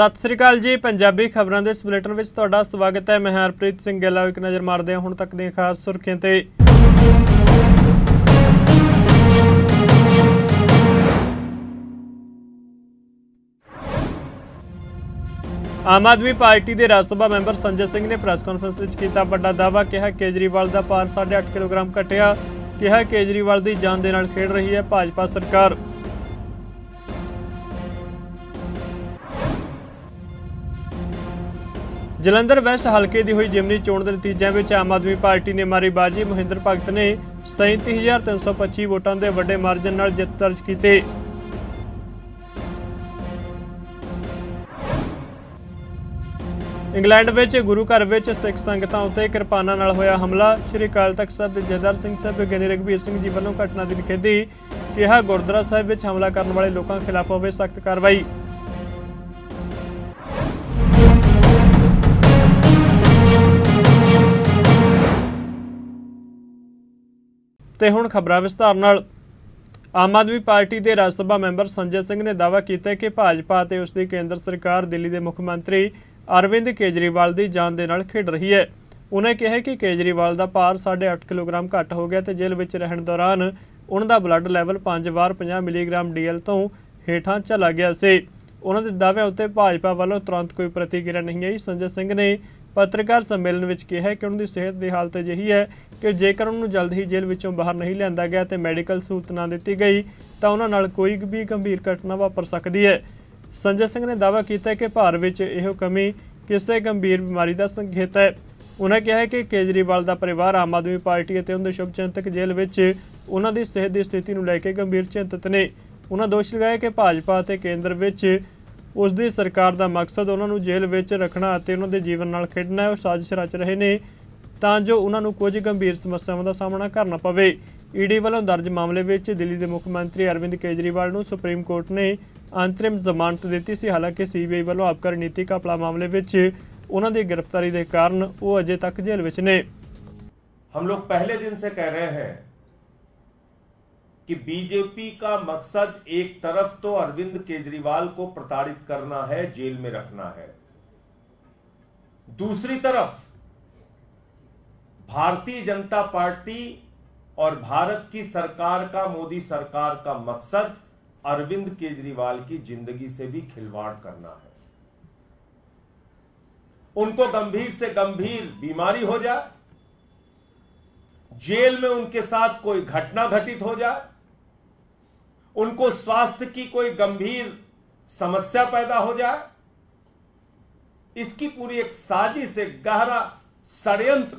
ਸਤਿ ਸ੍ਰੀ ਅਕਾਲ ਜੀ, ਪੰਜਾਬੀ ਖਬਰਾਂ ਦੇ ਇਸ ਬੁਲੇਟਿਨ ਵਿੱਚ ਤੁਹਾਡਾ ਸਵਾਗਤ ਹੈ। ਮੈਂ ਹਰਪ੍ਰੀਤ ਸਿੰਘ ਗਿੱਲ, ਇੱਕ ਨਜ਼ਰ ਮਾਰਦੇ ਹਾਂ ਹੁਣ ਤੱਕ ਦੀਆਂ ਖਾਸ ਸੁਰਖੀਆਂ ਤੇ। ਆਮ ਆਦਮੀ ਪਾਰਟੀ ਦੇ ਰਾਜ ਸਭਾ ਮੈਂਬਰ ਸੰਜੇ ਸਿੰਘ ਨੇ ਪ੍ਰੈਸ ਕਾਨਫਰੰਸ ਵਿੱਚ ਕੀਤਾ ਵੱਡਾ ਦਾਅਵਾ, ਕਿਹਾ ਕੇਜਰੀਵਾਲ ਦਾ ਭਾਰ 8.5 ਕਿਲੋਗ੍ਰਾਮ ਘਟਿਆ, ਕਿਹਾ ਕੇਜਰੀਵਾਲ ਦੀ ਜਾਨ ਦੇ ਨਾਲ ਖੇਡ ਰਹੀ ਹੈ ਭਾਜਪਾ ਸਰਕਾਰ। ਜਲੰਧਰ ਵੈਸਟ ਹਲਕੇ ਦੀ ਹੋਈ ਜਿਮਨੀ ਚੋਣ ਦੇ ਨਤੀਜਿਆਂ ਵਿੱਚ ਆਮ ਆਦਮੀ ਪਾਰਟੀ ਨੇ ਮਾਰੀ ਬਾਜੀ। ਮਹਿੰਦਰ ਭਗਤ ਨੇ 37325 ਵੋਟਾਂ ਦੇ ਵੱਡੇ ਮਾਰਜਨ ਨਾਲ ਜਿੱਤ ਦਰਜ ਕੀਤੀ। ਇੰਗਲੈਂਡ ਵਿੱਚ ਗੁਰੂ ਘਰ ਵਿੱਚ ਸਿੱਖ ਸੰਗਤਾਂ ਉੱਤੇ ਕਿਰਪਾਨਾਂ ਨਾਲ ਹੋਇਆ ਹਮਲਾ। ਸ਼੍ਰੀ ਅਕਾਲ ਤਖਤ ਸਾਹਿਬ ਦੇ ਜਥੇਦਾਰ ਸਿੰਘ ਸਾਹਿਬ ਗਿਆਨੀ ਰਘਬੀਰ ਸਿੰਘ ਜੀ ਵੱਲੋਂ ਘਟਨਾ ਦੀ ਨਿਖੇਧੀ ਕਿਹਾ, ਗੁਰਦੁਆਰਾ ਸਾਹਿਬ ਵਿੱਚ ਹਮਲਾ ਕਰਨ ਵਾਲੇ ਲੋਕਾਂ ਖਿਲਾਫ ਹੋਵੇ ਸਖਤ ਕਾਰਵਾਈ। ਤੇ ਹੁਣ ਖਬਰਾਂ ਵਿਸਤਾਰ ਨਾਲ। ਆਮ ਆਦਮੀ ਪਾਰਟੀ ਦੇ ਰਾਜ ਸਭਾ ਮੈਂਬਰ ਸੰਜੇ ਸਿੰਘ ਨੇ ਦਾਅਵਾ ਕੀਤਾ ਕਿ ਭਾਜਪਾ ਅਤੇ ਉਸ ਦੀ ਕੇਂਦਰ ਸਰਕਾਰ ਦਿੱਲੀ ਦੇ ਮੁੱਖ ਮੰਤਰੀ ਅਰਵਿੰਦ ਕੇਜਰੀਵਾਲ ਦੀ ਜਾਨ ਦੇ ਨਾਲ ਖੇਡ ਰਹੀ ਹੈ। ਉਹਨੇ ਕਿਹਾ ਕਿ ਕੇਜਰੀਵਾਲ ਦਾ ਭਾਰ 8.5 ਕਿਲੋਗ੍ਰਾਮ ਘੱਟ ਹੋ ਗਿਆ ਤੇ ਜੇਲ੍ਹ ਵਿੱਚ ਰਹਿਣ ਦੌਰਾਨ ਉਹਨਾਂ ਦਾ ਬਲੱਡ ਲੈਵਲ 5 ਵਾਰ 50 ਮਿਲੀਗ੍ਰਾਮ ਡੀਐਲ ਤੋਂ ਹੇਠਾਂ ਚਲਾ ਗਿਆ ਸੀ। ਉਹਨਾਂ ਦੇ ਦਾਅਵਿਆਂ ਉੱਤੇ ਭਾਜਪਾ ਵੱਲੋਂ ਤੁਰੰਤ ਕੋਈ ਪ੍ਰਤੀਕਿਰਿਆ ਨਹੀਂ ਆਈ। ਸੰਜੇ ਸਿੰਘ ਨੇ ਪੱਤਰਕਾਰ ਸੰਮੇਲਨ ਵਿੱਚ ਕਿਹਾ ਕਿ ਉਹਨਾਂ ਦੀ ਸਿਹਤ ਦੀ ਹਾਲਤ ਅਜਿਹੀ ਹੈ ਕਿ ਜੇਕਰ ਉਹਨਾਂ ਨੂੰ ਜਲਦ ਹੀ ਜੇਲ੍ਹ ਵਿੱਚੋਂ ਬਾਹਰ ਨਹੀਂ ਲਿਆਂਦਾ ਗਿਆ ਤੇ ਮੈਡੀਕਲ ਸਹੂਲਤ ਨਾ ਦਿੱਤੀ ਗਈ, ਤਾਂ ਉਹਨਾਂ ਨਾਲ ਕੋਈ ਵੀ ਗੰਭੀਰ ਘਟਨਾ ਵਾਪਰ ਸਕਦੀ ਹੈ। ਸੰਜੇ ਸਿੰਘ ਨੇ ਦਾਅਵਾ ਕੀਤਾ ਕਿ ਭਾਰ ਵਿੱਚ ਇਹੋ ਕਮੀ ਕਿਸੇ ਗੰਭੀਰ ਬਿਮਾਰੀ ਦਾ ਸੰਕੇਤ ਹੈ। ਉਹਨਾਂ ਕਿਹਾ ਕਿ ਕੇਜਰੀਵਾਲ ਦਾ ਪਰਿਵਾਰ ਆਮ ਆਦਮੀ ਪਾਰਟੀ ਅਤੇ ਉਹਦੇ ਦੇ ਸ਼ੁਭਚਿੰਤਕ ਜੇਲ੍ਹ ਵਿੱਚ ਉਹਨਾਂ ਦੀ ਸਿਹਤ ਦੀ ਸਥਿਤੀ ਨੂੰ ਲੈ ਕੇ ਗੰਭੀਰ ਚਿੰਤਤ ਨੇ। ਉਹਨਾਂ ਦੋਸ਼ ਲਗਾਇਆ ਕਿ ਭਾਜਪਾ ਅਤੇ ਕੇਂਦਰ ਵਿੱਚ ਉਸ ਦੀ ਸਰਕਾਰ ਦਾ ਮਕਸਦ ਉਹਨਾਂ ਨੂੰ ਜੇਲ੍ਹ ਵਿੱਚ ਰੱਖਣਾ ਅਤੇ ਉਹਨਾਂ ਦੇ ਜੀਵਨ ਨਾਲ ਖੇਡਣਾ ਹੈ। ਉਹ ਸਾਜ਼ਿਸ਼ ਰਚ ਰਹੇ ਨੇ ਤਾਂ ਜੋ ਉਹਨਾਂ ਨੂੰ ਕੁਝ ਗੰਭੀਰ ਸਮੱਸਿਆਵਾਂ ਦਾ ਸਾਹਮਣਾ ਕਰਨਾ ਪਵੇ ਈਡੀ ਵੱਲੋਂ ਦਰਜ ਮਾਮਲੇ ਵਿੱਚ ਦਿੱਲੀ ਦੇ ਮੁੱਖ ਮੰਤਰੀ ਅਰਵਿੰਦ ਕੇਜਰੀਵਾਲ ਨੂੰ ਸੁਪਰੀਮ ਕੋਰਟ ਨੇ ਅੰਤਰਿਮ ਜ਼ਮਾਨਤ ਦਿੱਤੀ ਸੀ ਹਾਲਾਂਕਿ ਸੀਬੀਆਈ ਵੱਲੋਂ ਆਪਕਰ ਨੀਤੀ ਘਪਲਾ ਮਾਮਲੇ ਵਿੱਚ ਉਹਨਾਂ ਦੀ ਗ੍ਰਿਫਤਾਰੀ ਦੇ ਕਾਰਨ ਉਹ ਅਜੇ ਤੱਕ ਜੇਲ੍ਹ ਵਿੱਚ ਨੇ हम लोग पहले दिन से कह रहे हैं कि बीजेपी का मकसद एक तरफ तो अरविंद केजरीवाल को प्रताड़ित करना है जेल में रखना है दूसरी तरफ भारतीय जनता पार्टी और भारत की सरकार का, मोदी सरकार का मकसद अरविंद केजरीवाल की ज़िंदगी से भी खिलवाड़ करना है। उनको गंभीर से गंभीर बीमारी हो जाए, जेल में उनके साथ कोई घटना घटित हो जाए, उनको स्वास्थ्य की कोई गंभीर समस्या पैदा हो जाए, इसकी पूरी एक साजिश, एक गहरा षड्यंत्र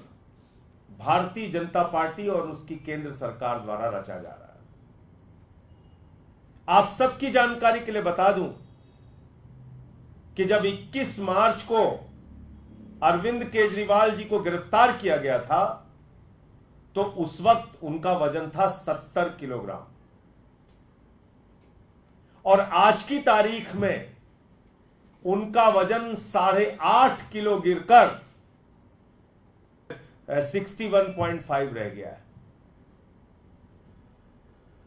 भारतीय जनता पार्टी और उसकी केंद्र सरकार द्वारा रचा जा रहा है। आप सबकी जानकारी के लिए बता दूँ कि जब 21 मार्च को अरविंद केजरीवाल जी को गिरफ़्तार किया गया था तो उस वक्त उनका वज़न था 70 किलोग्राम। और आज की तारीख में उनका वज़न साढ़े आठ किलो गिरकर सिक्सटी वन पॉइंट फाइव रह गया है।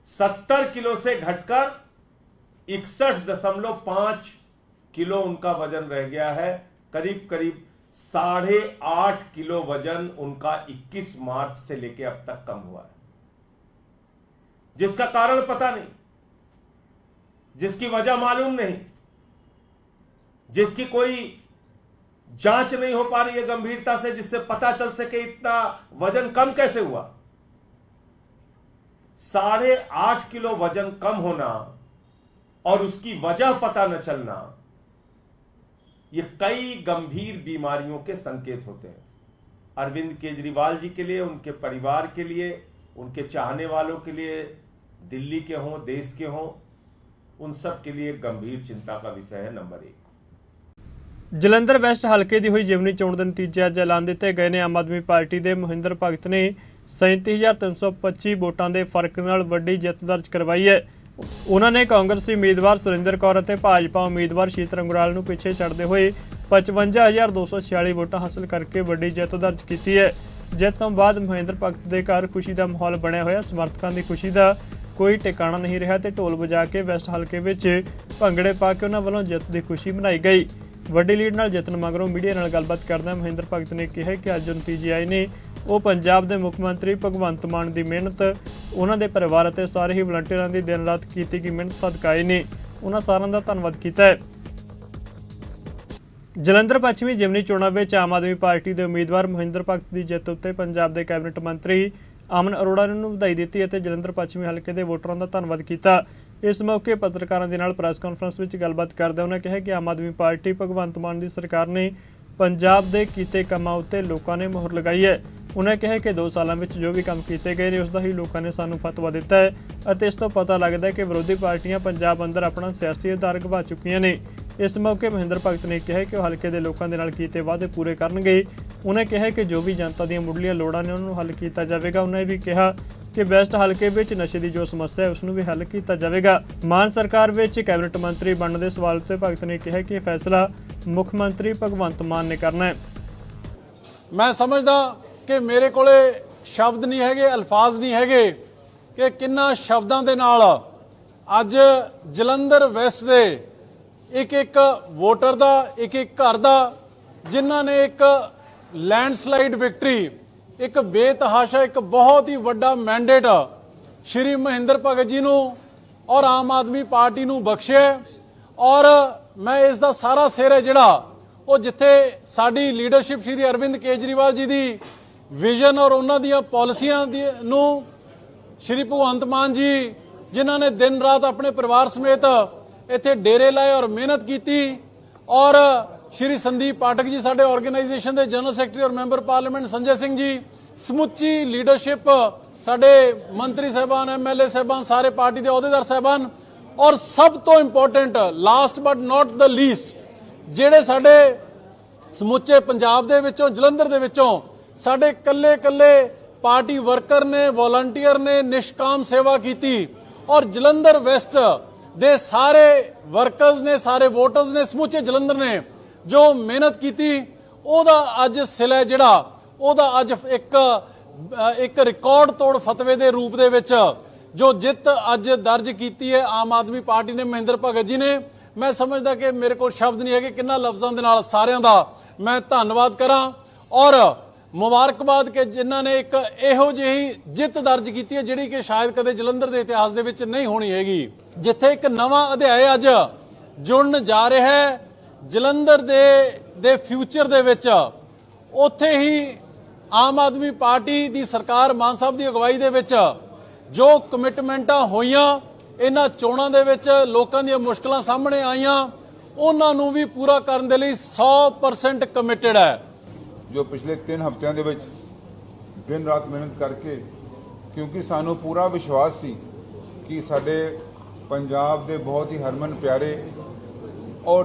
सत्तर किलो से घटकर इकसठ दशमलव पाँच किलो उनका वज़न रह गया है। करीब करीब साढ़े आठ किलो वज़न उनका 21 मार्च से लेकर अब तक कम हुआ है। जिसका कारण पता नहीं, जिसकी वजह मालूम नहीं, जिसकी कोई जाँच नहीं हो पा रही है गंभीरता से, जिससे पता चल सके इतना वज़न कम कैसे हुआ। साढ़े आठ किलो वज़न कम होना और उसकी वजह पता न चलना, ये कई गंभीर बीमारियों के संकेत होते हैं। अरविंद केजरीवाल जी के लिए, उनके परिवार के लिए, उनके चाहने वालों के लिए, दिल्ली के हों, देश के हों, उन सब के लिए गंभीर चिंता का विषय है नंबर एक। ਜਲੰਧਰ ਵੈਸਟ ਹਲਕੇ ਦੀ ਹੋਈ ਜਿਮਨੀ ਚੋਣ ਦੇ ਨਤੀਜੇ ਅੱਜ ਐਲਾਨ ਦਿੱਤੇ ਗਏ ਨੇ। ਆਮ ਆਦਮੀ ਪਾਰਟੀ ਦੇ ਮਹਿੰਦਰ ਭਗਤ ਨੇ 37325 ਵੋਟਾਂ ਦੇ ਫ਼ਰਕ ਨਾਲ ਵੱਡੀ ਜਿੱਤ ਦਰਜ ਕਰਵਾਈ ਹੈ। ਉਹਨਾਂ ਨੇ ਕਾਂਗਰਸੀ ਉਮੀਦਵਾਰ ਸੁਰਿੰਦਰ ਕੌਰ ਅਤੇ ਭਾਜਪਾ ਉਮੀਦਵਾਰ ਸ਼ੀਤ ਰੰਗਰਾਲ ਨੂੰ ਪਿੱਛੇ ਛੱਡਦੇ ਹੋਏ 55246 ਵੋਟਾਂ ਹਾਸਲ ਕਰਕੇ ਵੱਡੀ ਜਿੱਤ ਦਰਜ ਕੀਤੀ ਹੈ। ਜਿੱਤ ਤੋਂ ਬਾਅਦ ਮਹਿੰਦਰ ਭਗਤ ਦੇ ਘਰ ਖੁਸ਼ੀ ਦਾ ਮਾਹੌਲ ਬਣਿਆ ਹੋਇਆ। ਸਮਰਥਕਾਂ ਦੀ ਖੁਸ਼ੀ ਦਾ ਕੋਈ ਟਿਕਾਣਾ ਨਹੀਂ ਰਿਹਾ ਤੇ ਢੋਲ ਵਜਾ ਕੇ ਵੈਸਟ ਹਲਕੇ ਵਿੱਚ ਭੰਗੜੇ ਪਾ ਕੇ ਉਹਨਾਂ ਵੱਲੋਂ ਜਿੱਤ ਦੀ ਖੁਸ਼ੀ ਮਨਾਈ ਗਈ। ਵੱਡੀ ਲੀਡ ਨਾਲ ਜਿੱਤਣ ਮਗਰੋਂ ਮੀਡੀਆ ਨਾਲ ਗੱਲਬਾਤ ਕਰਦਿਆਂ ਮਹਿੰਦਰ ਭਗਤ ਨੇ ਕਿਹਾ ਕਿ ਅੱਜ ਜੋ ਨਤੀਜੇ ਆਏ ਨੇ। ਉਹ ਪੰਜਾਬ ਦੇ ਮੁੱਖ ਮੰਤਰੀ ਭਗਵੰਤ ਮਾਨ ਦੀ ਮਿਹਨਤ, ਉਹਨਾਂ ਦੇ ਪਰਿਵਾਰ ਅਤੇ ਸਾਰੇ ਹੀ ਵਲੰਟੀਅਰਾਂ ਦੀ ਦਿਨ ਰਾਤ ਕੀਤੀ ਗਈ ਮਿਹਨਤ ਸਦਕਾ ਆਏ ਨੇ। ਉਹਨਾਂ ਸਾਰਿਆਂ ਦਾ ਧੰਨਵਾਦ ਕੀਤਾ ਹੈ। ਜਲੰਧਰ ਪੱਛਮੀ ਜਿਮਨੀ ਚੋਣਾਂ ਵਿੱਚ ਆਮ ਆਦਮੀ ਪਾਰਟੀ ਦੇ ਉਮੀਦਵਾਰ ਮਹਿੰਦਰ ਭਗਤ ਦੀ ਜਿੱਤ ਉੱਤੇ ਪੰਜਾਬ ਦੇ ਕੈਬਨਿਟ ਮੰਤਰੀ ਅਮਨ ਅਰੋੜਾ ਨੂੰ ਵਧਾਈ ਦਿੱਤੀ ਅਤੇ ਜਲੰਧਰ ਪੱਛਮੀ ਹਲਕੇ ਦੇ ਵੋਟਰਾਂ ਦਾ ਧੰਨਵਾਦ ਕੀਤਾ। ਇਸ ਮੌਕੇ ਪੱਤਰਕਾਰਾਂ ਦੇ ਨਾਲ ਪ੍ਰੈਸ ਕਾਨਫਰੰਸ ਵਿੱਚ ਗੱਲਬਾਤ ਕਰਦਿਆਂ ਉਹਨਾਂ ਕਿਹਾ ਕਿ ਆਮ ਆਦਮੀ ਪਾਰਟੀ ਭਗਵੰਤ ਮਾਨ ਦੀ ਸਰਕਾਰ ਨੇ ਪੰਜਾਬ ਦੇ ਕੀਤੇ ਕੰਮਾਂ ਉੱਤੇ ਲੋਕਾਂ ਨੇ ਮੋਹਰ ਲਗਾਈ ਹੈ। ਉਹਨਾਂ ਕਿਹਾ ਕਿ 2 ਸਾਲਾਂ ਵਿੱਚ ਜੋ ਵੀ ਕੰਮ ਕੀਤੇ ਗਏ ਨੇ ਉਸ ਦਾ ਹੀ ਲੋਕਾਂ ਨੇ ਸਾਨੂੰ ਫਤਵਾ ਦਿੱਤਾ ਹੈ ਅਤੇ ਇਸ ਤੋਂ ਪਤਾ ਲੱਗਦਾ ਹੈ ਕਿ ਵਿਰੋਧੀ ਪਾਰਟੀਆਂ ਪੰਜਾਬ ਅੰਦਰ ਆਪਣਾ ਸਿਆਸੀ ਆਧਾਰ ਗਵਾ ਚੁੱਕੀਆਂ ਨੇ। ਇਸ ਮੌਕੇ ਮਹਿੰਦਰ ਭਗਤ ਨੇ ਕਿਹਾ ਕਿ ਉਹ ਹਲਕੇ ਦੇ ਲੋਕਾਂ ਦੇ ਨਾਲ ਕੀਤੇ ਵਾਅਦੇ ਪੂਰੇ ਕਰਨਗੇ। ਉਹਨਾਂ ਕਿਹਾ ਕਿ ਜੋ ਵੀ ਜਨਤਾ ਦੀਆਂ ਮੁੱਢਲੀਆਂ ਲੋੜਾਂ ਨੇ, ਉਹਨਾਂ ਨੂੰ ਹੱਲ ਕੀਤਾ ਜਾਵੇਗਾ। ਉਹਨਾਂ ਇਹ ਵੀ ਕਿਹਾ ਕਿ ਵੈਸਟ ਹਲਕੇ ਵਿੱਚ ਨਸ਼ੇ ਦੀ ਜੋ ਸਮੱਸਿਆ ਹੈ ਉਸ ਨੂੰ ਵੀ ਹੱਲ ਕੀਤਾ ਜਾਵੇਗਾ। ਮਾਨ ਸਰਕਾਰ ਵਿੱਚ ਕੈਬਨਿਟ ਮੰਤਰੀ ਬਣਨ ਦੇ ਸਵਾਲ ਉੱਤੇ ਭਗਤ ਨੇ ਕਿਹਾ ਕਿ ਇਹ ਫੈਸਲਾ ਮੁੱਖ ਮੰਤਰੀ ਭਗਵੰਤ ਮਾਨ ਨੇ ਕਰਨਾ ਹੈ। ਮੈਂ ਸਮਝਦਾ ਕਿ ਮੇਰੇ ਕੋਲੇ ਸ਼ਬਦ ਨਹੀਂ ਹੈਗੇ, ਅਲਫਾਜ਼ ਨਹੀਂ ਹੈਗੇ ਕਿ ਕਿੰਨਾ ਸ਼ਬਦਾਂ ਦੇ ਨਾਲ ਅੱਜ ਜਲੰਧਰ ਵੈਸਟ ਦੇ ਇੱਕ ਇੱਕ ਵੋਟਰ ਦਾ ਇੱਕ ਇੱਕ ਘਰ ਦਾ, ਜਿਨ੍ਹਾਂ ਨੇ ਇੱਕ ਲੈਂਡਸਲਾਈਡ ਵਿਕਟਰੀ ਇੱਕ ਬੇਤਹਾਸ਼ਾ, ਇੱਕ ਬਹੁਤ ਹੀ ਵੱਡਾ ਮੈਂਡੇਟ ਸ਼੍ਰੀ ਮਹਿੰਦਰ ਭਗਤ ਜੀ ਨੂੰ ਔਰ ਆਮ ਆਦਮੀ ਪਾਰਟੀ ਨੂੰ ਬਖਸ਼ਿਆ ਔਰ ਮੈਂ ਇਸ ਦਾ ਸਾਰਾ ਸਿਰ ਹੈ ਜਿਹੜਾ ਉਹ ਜਿੱਥੇ ਸਾਡੀ ਲੀਡਰਸ਼ਿਪ ਸ਼੍ਰੀ ਅਰਵਿੰਦ ਕੇਜਰੀਵਾਲ ਜੀ ਦੀ ਵਿਜ਼ਨ ਔਰ ਉਹਨਾਂ ਦੀਆਂ ਪਾਲਿਸੀਆਂ ਦੀ ਨੂੰ ਸ਼੍ਰੀ ਭਗਵੰਤ ਮਾਨ ਜੀ, ਜਿਨ੍ਹਾਂ ਨੇ ਦਿਨ ਰਾਤ ਆਪਣੇ ਪਰਿਵਾਰ ਸਮੇਤ ਇੱਥੇ ਡੇਰੇ ਲਾਏ ਔਰ ਮਿਹਨਤ ਕੀਤੀ। ਔਰ ਸ਼੍ਰੀ ਸੰਦੀਪ ਪਾਠਕ ਜੀ, ਸਾਡੇ ਆਰਗੇਨਾਈਜੇਸ਼ਨ ਦੇ ਜਨਰਲ ਸੈਕਟਰੀ ਔਰ ਮੈਂਬਰ ਪਾਰਲੀਮੈਂਟ ਸੰਜੇ ਸਿੰਘ ਜੀ, ਸਮੁੱਚੀ ਲੀਡਰਸ਼ਿਪ ਸਾਡੇ ਮੰਤਰੀ ਸਾਹਿਬਾਨ ਐਮਐਲਏ ਸਾਹਿਬਾਨ, ਸਾਰੇ ਪਾਰਟੀ ਦੇ ਅਹੁਦੇਦਾਰ ਸਾਹਿਬਾਨ ਔਰ ਸਭ ਤੋਂ important last but not the least ਜਿਹੜੇ ਸਾਡੇ ਸਮੁੱਚੇ ਪੰਜਾਬ ਦੇ ਵਿੱਚੋਂ, ਜਲੰਧਰ ਦੇ ਵਿੱਚੋਂ ਸਾਡੇ ਕੱਲੇ ਕੱਲੇ ਪਾਰਟੀ ਵਰਕਰ ਨੇ ਵੋਲੰਟੀਅਰ ਨੇ ਨਿਸ਼ਕਾਮ ਸੇਵਾ ਕੀਤੀ ਔਰ ਜਲੰਧਰ ਵੈਸਟ ਦੇ ਸਾਰੇ ਵਰਕਰਸ ਨੇ, ਸਾਰੇ ਵੋਟਰਸ ਨੇ ਸਮੁੱਚੇ ਜਲੰਧਰ ਨੇ ਜੋ ਮਿਹਨਤ ਕੀਤੀ, ਉਹਦਾ ਅੱਜ ਸਿਲ ਹੈ ਜਿਹੜਾ, ਉਹਦਾ ਅੱਜ ਇੱਕ ਇੱਕ ਰਿਕਾਰਡ ਤੋੜ ਫਤਵੇ ਦੇ ਰੂਪ ਦੇ ਵਿੱਚ, ਜੋ ਜਿੱਤ ਅੱਜ ਦਰਜ ਕੀਤੀ ਹੈ ਆਮ ਆਦਮੀ ਪਾਰਟੀ ਨੇ, ਮਹਿੰਦਰ ਭਗਤ ਜੀ ਨੇ। ਮੈਂ ਸਮਝਦਾ ਕਿ ਮੇਰੇ ਕੋਲ ਸ਼ਬਦ ਨਹੀਂ ਹੈਗੇ, ਕਿੰਨਾ ਲਫ਼ਜ਼ਾਂ ਦੇ ਨਾਲ ਸਾਰਿਆਂ ਦਾ ਮੈਂ ਧੰਨਵਾਦ ਕਰਾਂ। ਔਰ ਮੁਬਾਰਕਬਾਦ ਕਿ ਜਿਨ੍ਹਾਂ ਨੇ ਇੱਕ ਇਹੋ ਜਿਹੀ ਜਿੱਤ ਦਰਜ ਕੀਤੀ ਹੈ, ਜਿਹੜੀ ਕਿ ਸ਼ਾਇਦ ਕਦੇ ਜਲੰਧਰ ਦੇ ਇਤਿਹਾਸ ਦੇ ਵਿੱਚ ਨਹੀਂ ਹੋਣੀ ਹੈਗੀ। ਜਿੱਥੇ ਇੱਕ ਨਵਾਂ ਅਧਿਆਇ ਅੱਜ ਜੁੜਨ ਜਾ ਰਿਹਾ ਹੈ ਜਲੰਧਰ ਦੇ ਦੇ ਫਿਊਚਰ ਦੇ ਵਿੱਚ ਉੱਥੇ ਹੀ ਆਮ ਆਦਮੀ ਪਾਰਟੀ ਦੀ ਸਰਕਾਰ ਮਾਨ ਸਾਹਿਬ ਦੀ ਅਗਵਾਈ ਦੇ ਵਿੱਚ ਜੋ ਕਮਿਟਮੈਂਟਾਂ ਹੋਈਆਂ, ਇਹਨਾਂ ਚੋਣਾਂ ਦੇ ਵਿੱਚ ਲੋਕਾਂ ਦੀਆਂ ਮੁਸ਼ਕਲਾਂ ਸਾਹਮਣੇ ਆਈਆਂ, ਉਹਨਾਂ ਨੂੰ ਵੀ ਪੂਰਾ ਕਰਨ ਦੇ ਲਈ 100% ਕਮਿਟਿਡ ਹੈ। ਜੋ ਪਿਛਲੇ 3 ਹਫ਼ਤਿਆਂ ਦੇ ਵਿੱਚ ਦਿਨ ਰਾਤ ਮਿਹਨਤ ਕਰਕੇ, ਕਿਉਂਕਿ ਸਾਨੂੰ ਪੂਰਾ ਵਿਸ਼ਵਾਸ ਸੀ ਕਿ ਸਾਡੇ ਪੰਜਾਬ ਦੇ ਬਹੁਤ ਹੀ ਹਰਮਨ ਪਿਆਰੇ ਔਰ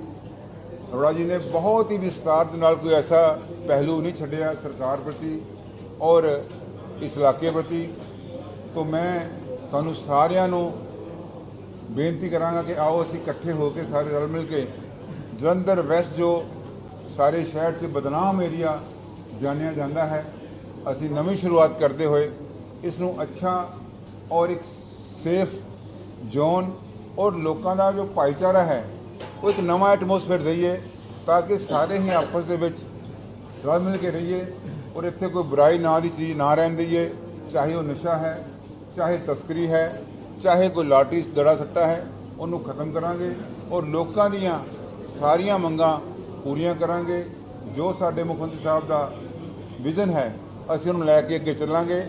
ਅਰੋੜਾ ਜੀ ਨੇ ਬਹੁਤ ਹੀ ਵਿਸਤਾਰ ਦੇ ਨਾਲ ਕੋਈ ਐਸਾ ਪਹਿਲੂ ਨਹੀਂ ਛੱਡਿਆ ਸਰਕਾਰ ਪ੍ਰਤੀ ਔਰ ਇਸ ਇਲਾਕੇ ਪ੍ਰਤੀ। ਤੋਂ ਮੈਂ ਤੁਹਾਨੂੰ ਸਾਰਿਆਂ ਨੂੰ ਬੇਨਤੀ ਕਰਾਂਗਾ ਕਿ ਆਓ ਅਸੀਂ ਇਕੱਠੇ ਹੋ ਕੇ ਸਾਰੇ ਰਲ ਮਿਲ ਕੇ ਜਲੰਧਰ ਵੈਸਟ ਜੋ ਸਾਰੇ ਸ਼ਹਿਰ 'ਚ ਬਦਨਾਮ ਏਰੀਆ ਜਾਣਿਆ ਜਾਂਦਾ ਹੈ, ਅਸੀਂ ਨਵੀਂ ਸ਼ੁਰੂਆਤ ਕਰਦੇ ਹੋਏ ਇਸ ਨੂੰ ਅੱਛਾ ਔਰ ਇੱਕ ਸੇਫ ਜ਼ੋਨ ਔਰ ਲੋਕਾਂ ਦਾ ਜੋ ਭਾਈਚਾਰਾ ਹੈ ਉਹ ਇੱਕ ਨਵਾਂ ਐਟਮੋਸਫੇਅਰ ਦਈਏ ਤਾਂ ਕਿ ਸਾਰੇ ਹੀ ਆਪਸ ਦੇ ਵਿੱਚ ਰਲ ਮਿਲ ਕੇ ਰਹੀਏ ਔਰ ਇੱਥੇ ਕੋਈ ਬੁਰਾਈ ਨਾਂ ਦੀ ਚੀਜ਼ ਨਾ ਰਹਿਣ ਦਈਏ, ਚਾਹੇ ਉਹ ਨਸ਼ਾ ਹੈ, ਚਾਹੇ ਤਸਕਰੀ ਹੈ, ਚਾਹੇ ਕੋਈ ਲਾਟਰੀ ਦੜਾ ਸੱਟਾ ਹੈ, ਉਹਨੂੰ ਖਤਮ ਕਰਾਂਗੇ ਔਰ ਲੋਕਾਂ ਦੀਆਂ ਸਾਰੀਆਂ ਮੰਗਾਂ ਪੂਰੀਆਂ ਕਰਾਂਗੇ। ਜੋ ਸਾਡੇ ਮੁੱਖ ਮੰਤਰੀ ਸਾਹਿਬ ਦਾ ਵਿਜ਼ਨ ਹੈ, ਅਸੀਂ ਉਹਨੂੰ ਲੈ ਕੇ ਅੱਗੇ ਚੱਲਾਂਗੇ।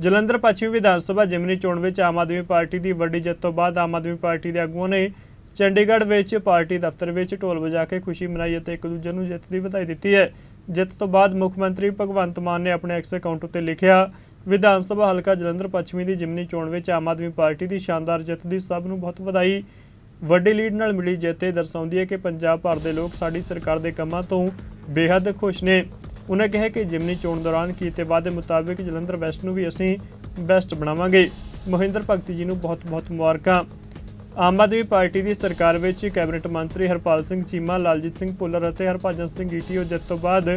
ਜਲੰਧਰ ਪੱਛਮੀ ਵਿਧਾਨ ਸਭਾ ਜਿਮਨੀ ਚੋਣ ਵਿੱਚ ਆਮ ਆਦਮੀ ਪਾਰਟੀ ਦੀ ਵੱਡੀ ਜਿੱਤ ਤੋਂ ਬਾਅਦ ਆਮ ਆਦਮੀ ਪਾਰਟੀ ਦੇ ਆਗੂਆਂ ਨੇ ਚੰਡੀਗੜ੍ਹ ਵਿੱਚ ਪਾਰਟੀ ਦਫ਼ਤਰ ਵਿੱਚ ਢੋਲ ਵਜਾ ਕੇ ਖੁਸ਼ੀ ਮਨਾਈ ਅਤੇ ਇੱਕ ਦੂਜੇ ਨੂੰ ਜਿੱਤ ਦੀ ਵਧਾਈ ਦਿੱਤੀ ਹੈ। ਜਿੱਤ ਤੋਂ ਬਾਅਦ ਮੁੱਖ ਮੰਤਰੀ ਭਗਵੰਤ ਮਾਨ ਨੇ ਆਪਣੇ ਐਕਸ ਅਕਾਊਂਟ ਉੱਤੇ ਲਿਖਿਆ, ਵਿਧਾਨ ਸਭਾ ਹਲਕਾ ਜਲੰਧਰ ਪੱਛਮੀ ਦੀ ਜਿਮਨੀ ਚੋਣ ਵਿੱਚ ਆਮ ਆਦਮੀ ਪਾਰਟੀ ਦੀ ਸ਼ਾਨਦਾਰ ਜਿੱਤ ਦੀ ਸਭ ਨੂੰ ਬਹੁਤ ਵਧਾਈ। ਵੱਡੀ ਲੀਡ ਨਾਲ ਮਿਲੀ ਜਿੱਤ ਇਹ ਦਰਸਾਉਂਦੀ ਹੈ ਕਿ ਪੰਜਾਬ ਭਰ ਦੇ ਲੋਕ ਸਾਡੀ ਸਰਕਾਰ ਦੇ ਕੰਮਾਂ ਤੋਂ ਬੇਹੱਦ ਖੁਸ਼ ਨੇ। ਉਹਨਾਂ ਕਿਹਾ ਕਿ ਜਿਮਨੀ ਚੋਣ ਦੌਰਾਨ ਕੀਤੇ ਵਾਅਦੇ ਮੁਤਾਬਿਕ ਜਲੰਧਰ ਵੈਸਟ ਨੂੰ ਵੀ ਅਸੀਂ ਬੈਸਟ ਬਣਾਵਾਂਗੇ। ਮਹਿੰਦਰ ਭਗਤੀ ਜੀ ਨੂੰ ਬਹੁਤ-ਬਹੁਤ ਮੁਬਾਰਕਾਂ। ਆਮ ਆਦਮੀ ਪਾਰਟੀ ਦੀ ਸਰਕਾਰ ਵਿੱਚ ਕੈਬਨਿਟ ਮੰਤਰੀ ਹਰਪਾਲ ਸਿੰਘ ਚੀਮਾ, ਲਾਲਜੀਤ ਸਿੰਘ ਭੁੱਲਰ ਅਤੇ ਹਰਭਜਨ ਸਿੰਘ ਈਟੀਓ ਜਿੱਤ ਤੋਂ ਬਾਅਦ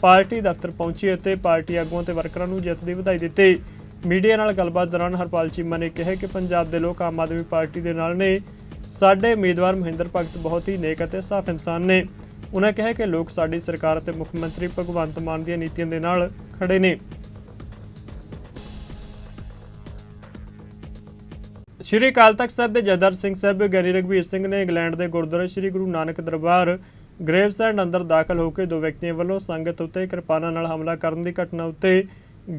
ਪਾਰਟੀ ਦਫ਼ਤਰ ਪਹੁੰਚੇ ਅਤੇ ਪਾਰਟੀ ਆਗੂਆਂ ਤੇ ਵਰਕਰਾਂ ਨੂੰ ਜਿੱਤ ਦੀ ਵਧਾਈ ਦਿੱਤੀ। ਮੀਡੀਆ ਨਾਲ ਗੱਲਬਾਤ ਦੌਰਾਨ ਹਰਪਾਲ ਚੀਮਾ ਨੇ ਕਿਹਾ ਕਿ ਪੰਜਾਬ ਦੇ ਲੋਕ ਆਮ ਆਦਮੀ ਪਾਰਟੀ ਦੇ ਨਾਲ ਨੇ। ਸਾਡੇ ਉਮੀਦਵਾਰ ਮਹਿੰਦਰ ਭਗਤ ਬਹੁਤ ਹੀ ਨੇਕ ਅਤੇ ਸਾਫ਼ ਇਨਸਾਨ ਨੇ। ਉਹਨਾਂ ਕਿਹਾ ਕਿ ਲੋਕ ਸਾਡੀ ਸਰਕਾਰ ਅਤੇ ਮੁੱਖ ਮੰਤਰੀ ਭਗਵੰਤ ਮਾਨ ਦੀਆਂ ਨੀਤੀਆਂ ਦੇ ਨਾਲ ਖੜੇ ਨੇ। ਸ਼੍ਰੀ ਅਕਾਲ ਤਖਤ ਸਾਹਿਬ ਦੇ ਜਥੇਦਾਰ ਸਿੰਘ ਸਾਹਿਬ, ਗਿਆਨੀ ਰਘਵੀਰ ਸਿੰਘ ਨੇ ਇੰਗਲੈਂਡ ਦੇ ਗੁਰਦੁਆਰਾ ਸ਼੍ਰੀ ਗੁਰੂ ਨਾਨਕ ਦਰਬਾਰ ਗ੍ਰੇਵਸੈਂਡ ਅੰਦਰ ਦਾਖਲ ਹੋ ਕੇ ਦੋ ਵਿਅਕਤੀਆਂ ਵੱਲੋਂ ਸੰਗਤ ਉੱਤੇ ਕਿਰਪਾਨਾਂ ਨਾਲ ਹਮਲਾ ਕਰਨ ਦੀ ਘਟਨਾ ਉੱਤੇ